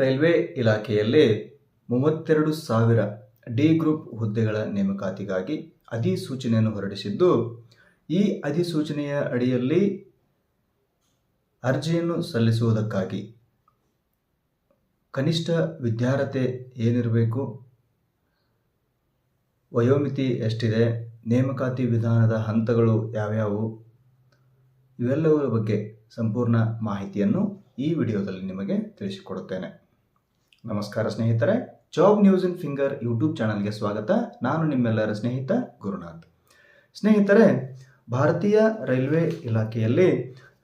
Railway ಇಲಾಖೆಯಲ್ಲಿ ಮೂವತ್ತೆರಡು ಸಾವಿರ ಡಿ ಗ್ರೂಪ್ ಹುದ್ದೆಗಳ ನೇಮಕಾತಿಗಾಗಿ ಅಧಿಸೂಚನೆಯನ್ನು ಹೊರಡಿಸಿದ್ದು, ಈ ಅಧಿಸೂಚನೆಯ ಅಡಿಯಲ್ಲಿ ಅರ್ಜಿಯನ್ನು ಸಲ್ಲಿಸುವುದಕ್ಕಾಗಿ ಕನಿಷ್ಠ ವಿದ್ಯಾರ್ಹತೆ ಏನಿರಬೇಕು, ವಯೋಮಿತಿ ಎಷ್ಟಿದೆ, ನೇಮಕಾತಿ ವಿಧಾನದ ಹಂತಗಳು ಯಾವ್ಯಾವು ಇವೆಲ್ಲವರ ಬಗ್ಗೆ ಸಂಪೂರ್ಣ ಮಾಹಿತಿಯನ್ನು ಈ ವಿಡಿಯೋದಲ್ಲಿ ನಿಮಗೆ ತಿಳಿಸಿಕೊಡುತ್ತೇನೆ. ನಮಸ್ಕಾರ ಸ್ನೇಹಿತರೆ job news in finger YouTube ಚಾನಲ್ಗೆ ಸ್ವಾಗತ. ನಾನು ನಿಮ್ಮೆಲ್ಲರ ಸ್ನೇಹಿತ ಗುರುನಾಥ್. ಸ್ನೇಹಿತರೆ, ಭಾರತೀಯ ರೈಲ್ವೆ ಇಲಾಖೆಯಲ್ಲಿ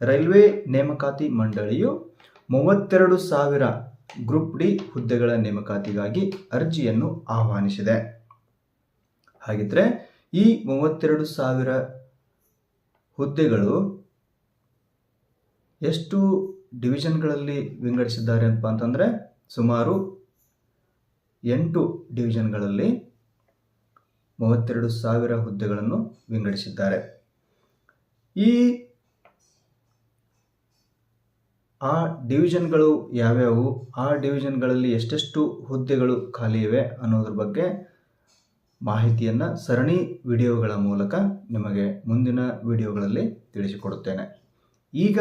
ರೈಲ್ವೆ ನೇಮಕಾತಿ ಮಂಡಳಿಯು ಮೂವತ್ತೆರಡು ಸಾವಿರ ಗ್ರೂಪ್ ಡಿ ಹುದ್ದೆಗಳ ನೇಮಕಾತಿಗಾಗಿ ಅರ್ಜಿಯನ್ನು ಆಹ್ವಾನಿಸಿದೆ. ಹಾಗಿದ್ರೆ ಈ ಮೂವತ್ತೆರಡು ಸಾವಿರ ಹುದ್ದೆಗಳು ಎಷ್ಟು ಡಿವಿಷನ್ಗಳಲ್ಲಿ ವಿಂಗಡಿಸಿದ್ದಾರೆ ಅಂತ ಅಂತಂದರೆ ಸುಮಾರು ಎಂಟು ಡಿವಿಷನ್ಗಳಲ್ಲಿ ಮೂವತ್ತೆರಡು ಸಾವಿರ ಹುದ್ದೆಗಳನ್ನು ವಿಂಗಡಿಸಿದ್ದಾರೆ. ಈ ಆ ಡಿವಿಷನ್ಗಳು ಯಾವ್ಯಾವು? ಆ ಡಿವಿಷನ್ಗಳಲ್ಲಿ ಎಷ್ಟೆಷ್ಟು ಹುದ್ದೆಗಳು ಖಾಲಿ ಇವೆ ಅನ್ನೋದ್ರ ಬಗ್ಗೆ ಮಾಹಿತಿಯನ್ನು ಸರಣಿ ವಿಡಿಯೋಗಳ ಮೂಲಕ ನಿಮಗೆ ಮುಂದಿನ ವಿಡಿಯೋಗಳಲ್ಲಿ ತಿಳಿಸಿಕೊಡುತ್ತೇನೆ. ಈಗ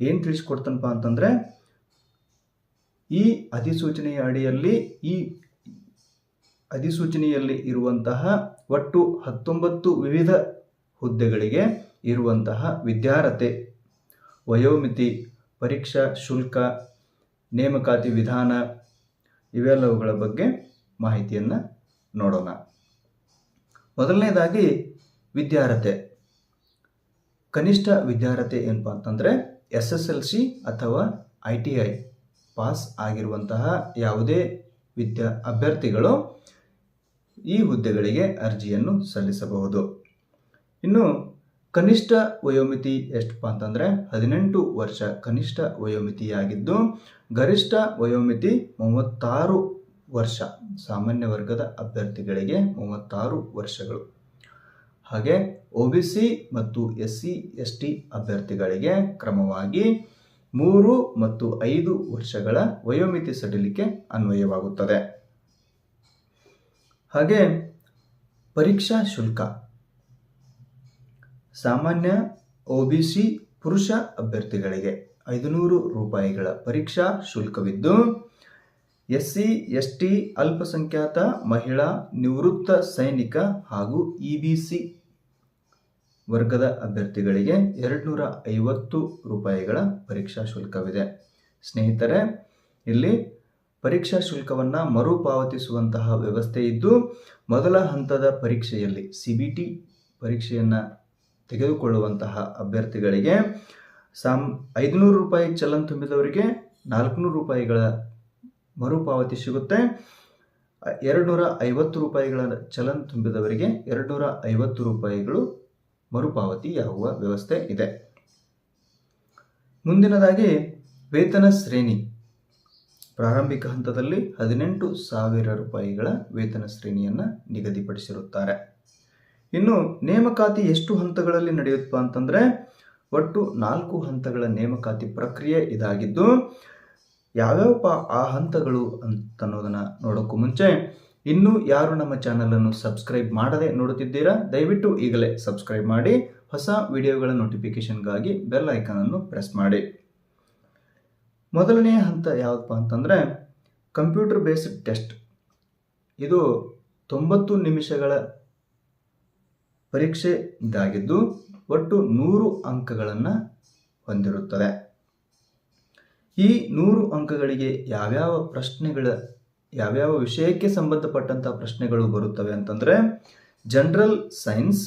ಏನು ತಿಳಿಸ್ಕೊಡ್ತನಪ್ಪ ಅಂತಂದರೆ ಈ ಅಧಿಸೂಚನೆಯ ಅಡಿಯಲ್ಲಿ ಈ ಅಧಿಸೂಚನೆಯಲ್ಲಿ ಇರುವಂತಹ ಒಟ್ಟು ಹತ್ತೊಂಬತ್ತು ವಿವಿಧ ಹುದ್ದೆಗಳಿಗೆ ಇರುವಂತಹ ವಿದ್ಯಾರ್ಹತೆ, ವಯೋಮಿತಿ, ಪರೀಕ್ಷಾ ಶುಲ್ಕ, ನೇಮಕಾತಿ ವಿಧಾನ ಇವೆಲ್ಲವುಗಳ ಬಗ್ಗೆ ಮಾಹಿತಿಯನ್ನು ನೋಡೋಣ. ಮೊದಲನೇದಾಗಿ ವಿದ್ಯಾರ್ಹತೆ. ಕನಿಷ್ಠ ವಿದ್ಯಾರ್ಹತೆ ಏನಪ್ಪ ಅಂತಂದರೆ ಎಸ್ ಎಸ್ ಎಲ್ ಸಿ ಅಥವಾ ಐ ಟಿ ಐ. ಪಾಸ್ ಆಗಿರುವಂತಹ ಯಾವುದೇ ವಿದ್ಯಾ ಅಭ್ಯರ್ಥಿಗಳು ಈ ಹುದ್ದೆಗಳಿಗೆ ಅರ್ಜಿಯನ್ನು ಸಲ್ಲಿಸಬಹುದು. ಇನ್ನು ಕನಿಷ್ಠ ವಯೋಮಿತಿ ಎಷ್ಟಪ್ಪ ಅಂತಂದರೆ ಹದಿನೆಂಟು ವರ್ಷ ಕನಿಷ್ಠ ವಯೋಮಿತಿಯಾಗಿದ್ದು, ಗರಿಷ್ಠ ವಯೋಮಿತಿ ಮೂವತ್ತಾರು ವರ್ಷ ಸಾಮಾನ್ಯ ವರ್ಗದ ಅಭ್ಯರ್ಥಿಗಳಿಗೆ ಮೂವತ್ತಾರು ವರ್ಷಗಳು. ಹಾಗೆ ಒ ಬಿ ಸಿ ಮತ್ತು ಎಸ್ ಸಿ ಎಸ್ ಟಿ ಅಭ್ಯರ್ಥಿಗಳಿಗೆ ಕ್ರಮವಾಗಿ ಮೂರು ಮತ್ತು ಐದು ವರ್ಷಗಳ ವಯೋಮಿತಿ ಸಡಿಲಿಕೆ ಅನ್ವಯವಾಗುತ್ತದೆ. ಹಾಗೆ ಪರೀಕ್ಷಾ ಶುಲ್ಕ. ಸಾಮಾನ್ಯ ಒ ಬಿ ಸಿ ಪುರುಷ ಅಭ್ಯರ್ಥಿಗಳಿಗೆ ಐದುನೂರು ರೂಪಾಯಿಗಳ ಪರೀಕ್ಷಾ ಶುಲ್ಕವಿದ್ದು ಎಸ್ ಸಿ ಎಸ್ ಟಿ ಅಲ್ಪಸಂಖ್ಯಾತ, ಮಹಿಳಾ, ನಿವೃತ್ತ ಸೈನಿಕ ಹಾಗೂ ಇ ಬಿ ಸಿ ವರ್ಗದ ಅಭ್ಯರ್ಥಿಗಳಿಗೆ ಎರಡುನೂರ ಐವತ್ತು ರೂಪಾಯಿಗಳ ಪರೀಕ್ಷಾ ಶುಲ್ಕವಿದೆ. ಸ್ನೇಹಿತರೆ, ಇಲ್ಲಿ ಪರೀಕ್ಷಾ ಶುಲ್ಕವನ್ನು ಮರುಪಾವತಿಸುವಂತಹ ವ್ಯವಸ್ಥೆ ಇದ್ದು, ಮೊದಲ ಹಂತದ ಪರೀಕ್ಷೆಯಲ್ಲಿ ಸಿ ಬಿ ಟಿ ಪರೀಕ್ಷೆಯನ್ನು ತೆಗೆದುಕೊಳ್ಳುವಂತಹ ಅಭ್ಯರ್ಥಿಗಳಿಗೆ ಸಾಮ್ ಐದುನೂರು ರೂಪಾಯಿ ಚಲನ್ ತುಂಬಿದವರಿಗೆ ನಾಲ್ಕುನೂರು ರೂಪಾಯಿಗಳ ಮರುಪಾವತಿ ಸಿಗುತ್ತೆ. ಎರಡುನೂರ ಐವತ್ತು ರೂಪಾಯಿಗಳ ಚಲನ್ ತುಂಬಿದವರಿಗೆ ಎರಡುನೂರ ಐವತ್ತು ರೂಪಾಯಿಗಳು ಮರುಪಾವತಿಯಾಗುವ ವ್ಯವಸ್ಥೆ ಇದೆ. ಮುಂದಿನದಾಗಿ ವೇತನ ಶ್ರೇಣಿ. ಪ್ರಾರಂಭಿಕ ಹಂತದಲ್ಲಿ ಹದಿನೆಂಟು ಸಾವಿರ ರೂಪಾಯಿಗಳ ವೇತನ ಶ್ರೇಣಿಯನ್ನು ನಿಗದಿಪಡಿಸಿರುತ್ತಾರೆ. ಇನ್ನು ನೇಮಕಾತಿ ಎಷ್ಟು ಹಂತಗಳಲ್ಲಿ ನಡೆಯುತ್ತಪ್ಪ ಅಂತಂದರೆ ಒಟ್ಟು ನಾಲ್ಕು ಹಂತಗಳ ನೇಮಕಾತಿ ಪ್ರಕ್ರಿಯೆ ಇದಾಗಿದ್ದು ಯಾವ್ಯಾವಪ್ಪ ಆ ಹಂತಗಳು ಅಂತ ಅನ್ನೋದನ್ನು ನೋಡೋಕ್ಕೂ ಮುಂಚೆ ಇನ್ನೂ ಯಾರು ನಮ್ಮ ಚಾನಲನ್ನು ಸಬ್ಸ್ಕ್ರೈಬ್ ಮಾಡದೆ ನೋಡುತ್ತಿದ್ದೀರಾ, ದಯವಿಟ್ಟು ಈಗಲೇ ಸಬ್ಸ್ಕ್ರೈಬ್ ಮಾಡಿ, ಹೊಸ ವಿಡಿಯೋಗಳ ನೋಟಿಫಿಕೇಷನ್ಗಾಗಿ ಬೆಲ್ ಐಕಾನನ್ನು ಪ್ರೆಸ್ ಮಾಡಿ. ಮೊದಲನೆಯ ಹಂತ ಯಾವುದಪ್ಪ ಅಂತಂದರೆ ಕಂಪ್ಯೂಟರ್ ಬೇಸ್ಡ್ ಟೆಸ್ಟ್ ಇದು ತೊಂಬತ್ತು ನಿಮಿಷಗಳ ಪರೀಕ್ಷೆ ಇದಾಗಿದ್ದು, ಒಟ್ಟು ನೂರು ಅಂಕಗಳನ್ನು ಹೊಂದಿರುತ್ತದೆ. ಈ ನೂರು ಅಂಕಗಳಿಗೆ ಯಾವ್ಯಾವ ಪ್ರಶ್ನೆಗಳ ಯಾವ್ಯಾವ ವಿಷಯಕ್ಕೆ ಸಂಬಂಧಪಟ್ಟಂಥ ಪ್ರಶ್ನೆಗಳು ಬರುತ್ತವೆ ಅಂತಂದರೆ general science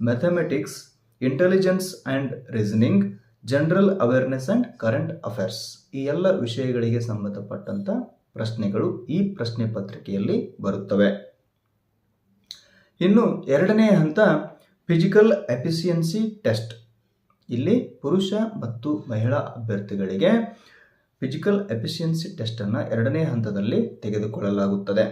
mathematics intelligence and reasoning general awareness and current affairs ಈ ಎಲ್ಲ ವಿಷಯಗಳಿಗೆ ಸಂಬಂಧಪಟ್ಟಂಥ ಪ್ರಶ್ನೆಗಳು ಈ ಪ್ರಶ್ನೆ ಪತ್ರಿಕೆಯಲ್ಲಿ ಬರುತ್ತವೆ. ಇನ್ನು ಎರಡನೇ ಹಂತ ಫಿಸಿಕಲ್ ಎಫಿಸಿಯನ್ಸಿ ಟೆಸ್ಟ್ ಇಲ್ಲಿ ಪುರುಷ ಮತ್ತು ಮಹಿಳಾ ಅಭ್ಯರ್ಥಿಗಳಿಗೆ ಫಿಸಿಕಲ್ ಎಫಿಷಿಯನ್ಸಿ ಟೆಸ್ಟನ್ನು ಎರಡನೇ ಹಂತದಲ್ಲಿ ತೆಗೆದುಕೊಳ್ಳಲಾಗುತ್ತದೆ.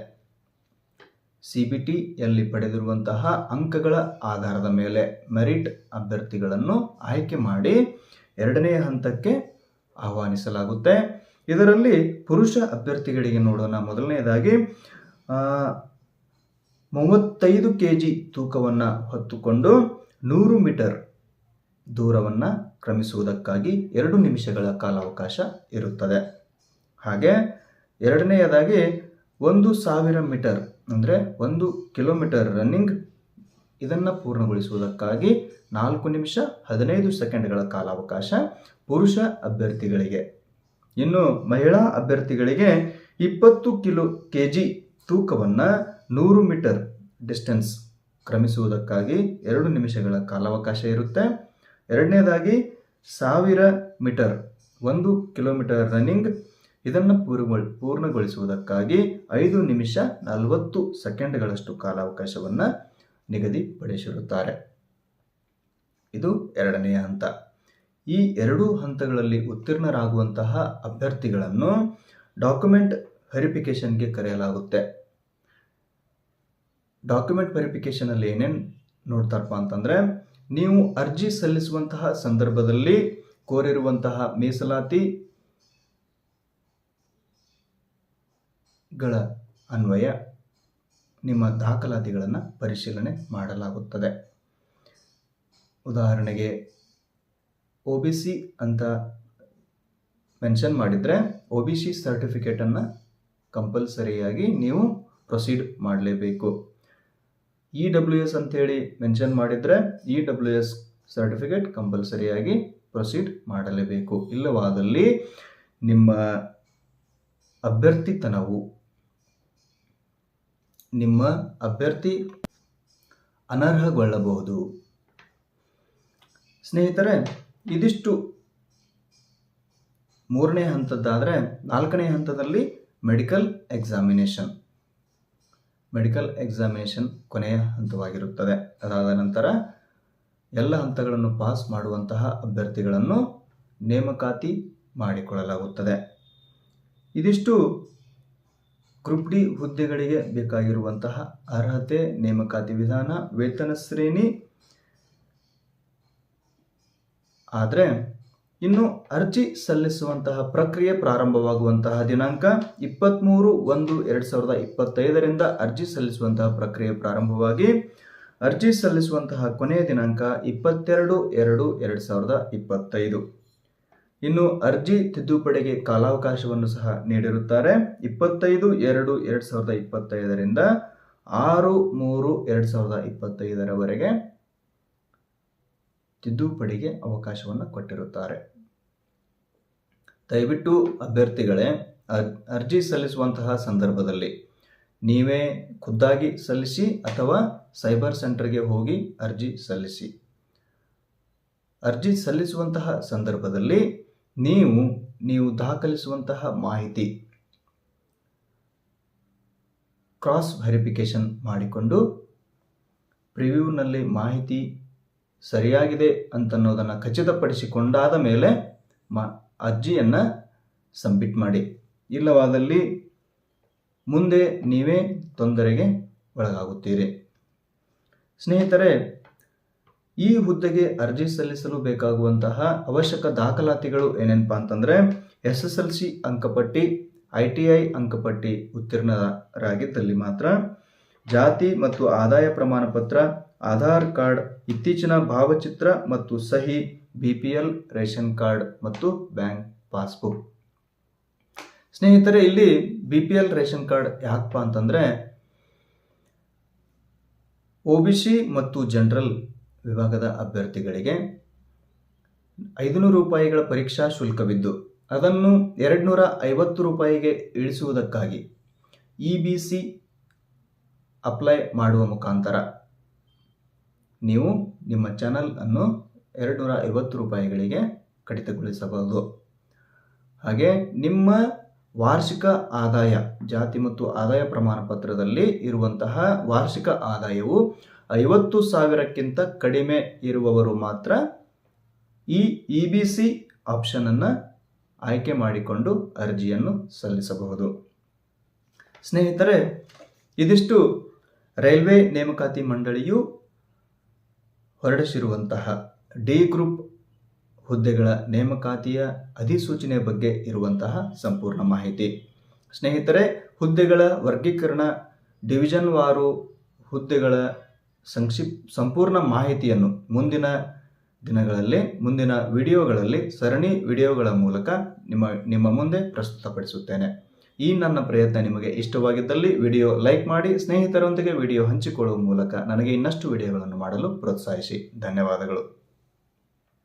ಸಿ ಬಿ ಟಿಯಲ್ಲಿ ಪಡೆದಿರುವಂತಹ ಅಂಕಗಳ ಆಧಾರದ ಮೇಲೆ ಮೆರಿಟ್ ಅಭ್ಯರ್ಥಿಗಳನ್ನು ಆಯ್ಕೆ ಮಾಡಿ ಎರಡನೇ ಹಂತಕ್ಕೆ ಆಹ್ವಾನಿಸಲಾಗುತ್ತೆ. ಇದರಲ್ಲಿ ಪುರುಷ ಅಭ್ಯರ್ಥಿಗಳಿಗೆ ನೋಡೋಣ. ಮೊದಲನೆಯದಾಗಿ ಮೂವತ್ತೈದು ಕೆ ಜಿ ತೂಕವನ್ನು ಹೊತ್ತುಕೊಂಡು ನೂರು ಮೀಟರ್ ದೂರವನ್ನು ಕ್ರಮಿಸುವುದಕ್ಕಾಗಿ ಎರಡು ನಿಮಿಷಗಳ ಕಾಲಾವಕಾಶ ಇರುತ್ತದೆ. ಹಾಗೆ ಎರಡನೆಯದಾಗಿ ಒಂದು ಸಾವಿರ ಮೀಟರ್ ಅಂದರೆ ಒಂದು ಕಿಲೋಮೀಟರ್ ರನ್ನಿಂಗ್ ಇದನ್ನು ಪೂರ್ಣಗೊಳಿಸುವುದಕ್ಕಾಗಿ ನಾಲ್ಕು ನಿಮಿಷ ಹದಿನೈದು ಸೆಕೆಂಡ್ಗಳ ಕಾಲಾವಕಾಶ ಪುರುಷ ಅಭ್ಯರ್ಥಿಗಳಿಗೆ. ಇನ್ನು ಮಹಿಳಾ ಅಭ್ಯರ್ಥಿಗಳಿಗೆ ಇಪ್ಪತ್ತು ಕಿಲೋ ಕೆ ಜಿ ತೂಕವನ್ನು ನೂರು ಮೀಟರ್ ಡಿಸ್ಟೆನ್ಸ್ ಕ್ರಮಿಸುವುದಕ್ಕಾಗಿ ಎರಡು ನಿಮಿಷಗಳ ಕಾಲಾವಕಾಶ ಇರುತ್ತೆ. ಎರಡನೇದಾಗಿ ಸಾವಿರ ಮೀಟರ್, ಒಂದು ಕಿಲೋಮೀಟರ್ ರನ್ನಿಂಗ್. ಇದನ್ನು ಪೂರ್ಣಗೊಳ ಪೂರ್ಣಗೊಳಿಸುವುದಕ್ಕಾಗಿ ಐದು ನಿಮಿಷ ನಲವತ್ತು ಸೆಕೆಂಡ್ಗಳಷ್ಟು ಕಾಲಾವಕಾಶವನ್ನು ನಿಗದಿಪಡಿಸಿರುತ್ತಾರೆ. ಇದು ಎರಡನೆಯ ಹಂತ. ಈ ಎರಡೂ ಹಂತಗಳಲ್ಲಿ ಉತ್ತೀರ್ಣರಾಗುವಂತಹ ಅಭ್ಯರ್ಥಿಗಳನ್ನು ಡಾಕ್ಯುಮೆಂಟ್ ವೆರಿಫಿಕೇಷನ್ಗೆ ಕರೆಯಲಾಗುತ್ತೆ. ಡಾಕ್ಯುಮೆಂಟ್ ವೆರಿಫಿಕೇಷನಲ್ಲಿ ಏನೇನು ನೋಡ್ತಾರಪ್ಪ ಅಂತಂದರೆ ನೀವು ಅರ್ಜಿ ಸಲ್ಲಿಸುವಂತಹ ಸಂದರ್ಭದಲ್ಲಿ ಕೋರಿರುವಂತಹ ಮೀಸಲಾತಿ ಗಳ ಅನ್ವಯ, ನಿಮ್ಮ ದಾಖಲಾತಿಗಳನ್ನು ಪರಿಶೀಲನೆ ಮಾಡಲಾಗುತ್ತದೆ. ಉದಾಹರಣೆಗೆ, ಒ ಬಿ ಸಿ ಅಂತ ಮೆನ್ಷನ್ ಮಾಡಿದರೆ, ಒ ಬಿ ಸಿ ಸರ್ಟಿಫಿಕೇಟನ್ನು ಕಂಪಲ್ಸರಿಯಾಗಿ ನೀವು ಪ್ರೊಸೀಡ್ ಮಾಡಲೇಬೇಕು. ಇ ಡಬ್ಲ್ಯೂ ಎಸ್ ಅಂತೇಳಿ ಮೆನ್ಷನ್ ಮಾಡಿದರೆ ಇ ಡಬ್ಲ್ಯೂ ಎಸ್ ಸರ್ಟಿಫಿಕೇಟ್ ಕಂಪಲ್ಸರಿಯಾಗಿ ಪ್ರೊಸೀಡ್ ಮಾಡಲೇಬೇಕು. ಇಲ್ಲವಾದಲ್ಲಿ ನಿಮ್ಮ ಅಭ್ಯರ್ಥಿತನವು ನಿಮ್ಮ ಅಭ್ಯರ್ಥಿ ಅನರ್ಹಗೊಳ್ಳಬಹುದು. ಸ್ನೇಹಿತರೆ, ಇದಿಷ್ಟು ಮೂರನೇ ಹಂತದ್ದಾದರೆ ನಾಲ್ಕನೇ ಹಂತದಲ್ಲಿ ಮೆಡಿಕಲ್ ಎಕ್ಸಾಮಿನೇಷನ್ ಮೆಡಿಕಲ್ ಎಕ್ಸಾಮಿನೇಷನ್ ಕೊನೆಯ ಹಂತವಾಗಿರುತ್ತದೆ. ಅದಾದ ನಂತರ ಎಲ್ಲ ಹಂತಗಳನ್ನು ಪಾಸ್ ಮಾಡುವಂತಹ ಅಭ್ಯರ್ಥಿಗಳನ್ನು ನೇಮಕಾತಿ ಮಾಡಿಕೊಳ್ಳಲಾಗುತ್ತದೆ. ಇದಿಷ್ಟು ಗ್ರೂಪ್ ಡಿ ಹುದ್ದೆಗಳಿಗೆ ಬೇಕಾಗಿರುವಂತಹ ಅರ್ಹತೆ, ನೇಮಕಾತಿ ವಿಧಾನ, ವೇತನ ಶ್ರೇಣಿ. ಆದರೆ ಇನ್ನು ಅರ್ಜಿ ಸಲ್ಲಿಸುವಂತಹ ಪ್ರಕ್ರಿಯೆ ಪ್ರಾರಂಭವಾಗುವಂತಹ ದಿನಾಂಕ ಇಪ್ಪತ್ತ್ಮೂರು ಒಂದು ಎರಡು ಸಾವಿರದ ಇಪ್ಪತ್ತೈದರಿಂದ ಅರ್ಜಿ ಸಲ್ಲಿಸುವಂತಹ ಪ್ರಕ್ರಿಯೆ ಪ್ರಾರಂಭವಾಗಿ ಅರ್ಜಿ ಸಲ್ಲಿಸುವಂತಹ ಕೊನೆಯ ದಿನಾಂಕ ಇಪ್ಪತ್ತೆರಡು ಎರಡು ಎರಡು ಸಾವಿರದ ಇಪ್ಪತ್ತೈದು. ಇನ್ನು ಅರ್ಜಿ ತಿದ್ದುಪಡಿಗೆ ಕಾಲಾವಕಾಶವನ್ನು ಸಹ ನೀಡಿರುತ್ತಾರೆ. ಇಪ್ಪತ್ತೈದು ಎರಡು ಎರಡು ಸಾವಿರದ ಇಪ್ಪತ್ತೈದರಿಂದ ಆರು ಮೂರು ಎರಡು ಸಾವಿರದ ಇಪ್ಪತ್ತೈದರವರೆಗೆ ತಿದ್ದುಪಡಿಗೆ ಅವಕಾಶವನ್ನು ಕೊಟ್ಟಿರುತ್ತಾರೆ. ದಯವಿಟ್ಟು ಅಭ್ಯರ್ಥಿಗಳೇ, ಅರ್- ಅರ್ಜಿ ಸಲ್ಲಿಸುವಂತಹ ಸಂದರ್ಭದಲ್ಲಿ ನೀವೇ ಖುದ್ದಾಗಿ ಸಲ್ಲಿಸಿ ಅಥವಾ ಸೈಬರ್ ಸೆಂಟರ್ಗೆ ಹೋಗಿ ಅರ್ಜಿ ಸಲ್ಲಿಸಿ. ಅರ್ಜಿ ಸಲ್ಲಿಸುವಂತಹ ಸಂದರ್ಭದಲ್ಲಿ ನೀವು ನೀವು ದಾಖಲಿಸುವಂತಹ ಮಾಹಿತಿ ಕ್ರಾಸ್ ವೆರಿಫಿಕೇಷನ್ ಮಾಡಿಕೊಂಡು ಪ್ರಿವ್ಯೂನಲ್ಲಿ ಮಾಹಿತಿ ಸರಿಯಾಗಿದೆ ಅಂತನ್ನೋದನ್ನು ಖಚಿತಪಡಿಸಿಕೊಂಡಾದ ಮೇಲೆ ಮಾ ಅರ್ಜಿಯನ್ನು ಸಬ್ಮಿಟ್ ಮಾಡಿ. ಇಲ್ಲವಾದಲ್ಲಿ ಮುಂದೆ ನೀವೇ ತೊಂದರೆಗೆ ಒಳಗಾಗುತ್ತೀರಿ. ಸ್ನೇಹಿತರೆ, ಈ ಹುದ್ದೆಗೆ ಅರ್ಜಿ ಸಲ್ಲಿಸಲು ಬೇಕಾಗುವಂತಹ ಅವಶ್ಯಕ ದಾಖಲಾತಿಗಳು ಏನೇನಪ್ಪ ಅಂತಂದರೆ, ಎಸ್ ಎಸ್ ಎಲ್ ಸಿ ಅಂಕಪಟ್ಟಿ, ಐ ಟಿ ಐ ಅಂಕಪಟ್ಟಿ ಉತ್ತೀರ್ಣರಾಗಿದ್ದಲ್ಲಿ ಮಾತ್ರ, ಜಾತಿ ಮತ್ತು ಆದಾಯ ಪ್ರಮಾಣ ಪತ್ರ ಆಧಾರ್ ಕಾರ್ಡ್, ಇತ್ತೀಚಿನ ಭಾವಚಿತ್ರ ಮತ್ತು ಸಹಿ ಬಿ ರೇಷನ್ ಕಾರ್ಡ್ ಮತ್ತು ಬ್ಯಾಂಕ್ ಪಾಸ್ಬುಕ್. ಸ್ನೇಹಿತರೆ, ಇಲ್ಲಿ ಬಿ ರೇಷನ್ ಕಾರ್ಡ್ ಯಾಕಪ್ಪ ಅಂತಂದರೆ ಒ ಮತ್ತು ಜನರಲ್ ವಿಭಾಗದ ಅಭ್ಯರ್ಥಿಗಳಿಗೆ ಐದುನೂರು ರೂಪಾಯಿಗಳ ಪರೀಕ್ಷಾ ಶುಲ್ಕವಿದ್ದು, ಅದನ್ನು ಎರಡು ನೂರ ಐವತ್ತು ರೂಪಾಯಿಗೆ ಇಳಿಸುವುದಕ್ಕಾಗಿ ಇ ಬಿ ಸಿ ಅಪ್ಲೈ ಮಾಡುವ ಮುಖಾಂತರ ನೀವು ನಿಮ್ಮ ಚಾನಲ್ ಅನ್ನು ಎರಡು ನೂರ ಐವತ್ತು ರೂಪಾಯಿಗಳಿಗೆ ಕಡಿತಗೊಳಿಸಬಹುದು. ಹಾಗೆ ನಿಮ್ಮ ವಾರ್ಷಿಕ ಆದಾಯ, ಜಾತಿ ಮತ್ತು ಆದಾಯ ಪ್ರಮಾಣ ಪತ್ರದಲ್ಲಿ ಇರುವಂತಹ ವಾರ್ಷಿಕ ಆದಾಯವು ಐವತ್ತು ಸಾವಿರಕ್ಕಿಂತ ಕಡಿಮೆ ಇರುವವರು ಮಾತ್ರ ಈ ಇ ಬಿ ಸಿ ಆಪ್ಷನನ್ನು ಆಯ್ಕೆ ಮಾಡಿಕೊಂಡು ಅರ್ಜಿಯನ್ನು ಸಲ್ಲಿಸಬಹುದು. ಸ್ನೇಹಿತರೆ, ಇದಿಷ್ಟು ರೈಲ್ವೆ ನೇಮಕಾತಿ ಮಂಡಳಿಯು ಹೊರಡಿಸಿರುವಂತಹ ಡಿ ಗ್ರೂಪ್ ಹುದ್ದೆಗಳ ನೇಮಕಾತಿಯ ಅಧಿಸೂಚನೆ ಬಗ್ಗೆ ಇರುವಂತಹ ಸಂಪೂರ್ಣ ಮಾಹಿತಿ. ಸ್ನೇಹಿತರೆ, ಹುದ್ದೆಗಳ ವರ್ಗೀಕರಣ ಡಿವಿಷನ್ ವಾರು ಹುದ್ದೆಗಳ ಸಂಕ್ಷಿಪ್ ಸಂಪೂರ್ಣ ಮಾಹಿತಿಯನ್ನು ಮುಂದಿನ ದಿನಗಳಲ್ಲಿ, ಮುಂದಿನ ವಿಡಿಯೋಗಳಲ್ಲಿ, ಸರಣಿ ವಿಡಿಯೋಗಳ ಮೂಲಕ ನಿಮ್ಮ ನಿಮ್ಮ ಮುಂದೆ ಪ್ರಸ್ತುತಪಡಿಸುತ್ತೇನೆ. ಈ ನನ್ನ ಪ್ರಯತ್ನ ನಿಮಗೆ ಇಷ್ಟವಾಗಿದ್ದಲ್ಲಿ ವಿಡಿಯೋ ಲೈಕ್ ಮಾಡಿ, ಸ್ನೇಹಿತರೊಂದಿಗೆ ವಿಡಿಯೋ ಹಂಚಿಕೊಳ್ಳುವ ಮೂಲಕ ನನಗೆ ಇನ್ನಷ್ಟು ವಿಡಿಯೋಗಳನ್ನು ಮಾಡಲು ಪ್ರೋತ್ಸಾಹಿಸಿ. ಧನ್ಯವಾದಗಳು.